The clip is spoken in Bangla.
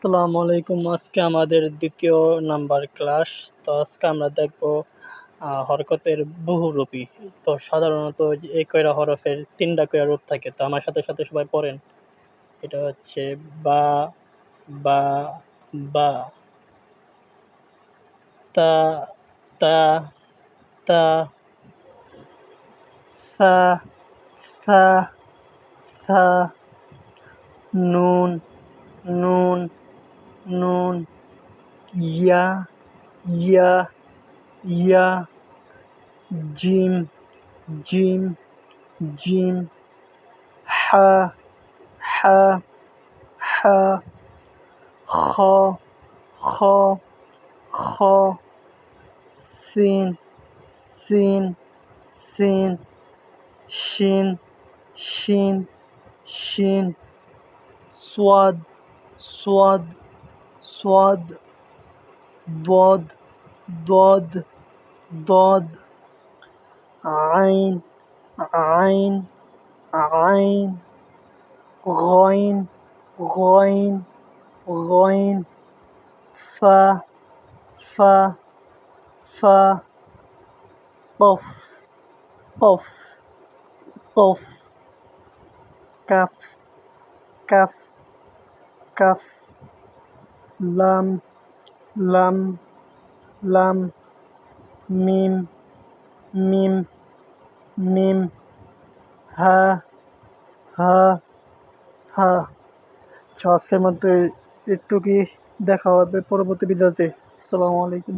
আসসালামু আলাইকুম। আজকে আমাদের দ্বিতীয় নাম্বার ক্লাস। তো আজকে আমরা দেখব হরকতের বহুরূপী তো সাধারণত এই কয়রা হরফের তিনটা কয়রা রূপ থাকে? তো আমার সাথে সাথে সবাই পড়েন। এটা হচ্ছে বা বা বা, তা তা তা, সা সা সা, নুন নুন nun ya ya ya. Jim jim jim. Ha ha ha. Kha kha kha sin sin sin. Shin shin shin. Swad swad. صاد ضاد ضاد ضاد عين عين عين غين غين غين فا فا فا قف قف قف كف كف كف লাম লাম লাম, মিম মিম মিম, হা হা হা। আজকের মধ্যে একটু কি দেখা হবে পরবর্তী ভিডিওতে। আসসালামু আলাইকুম।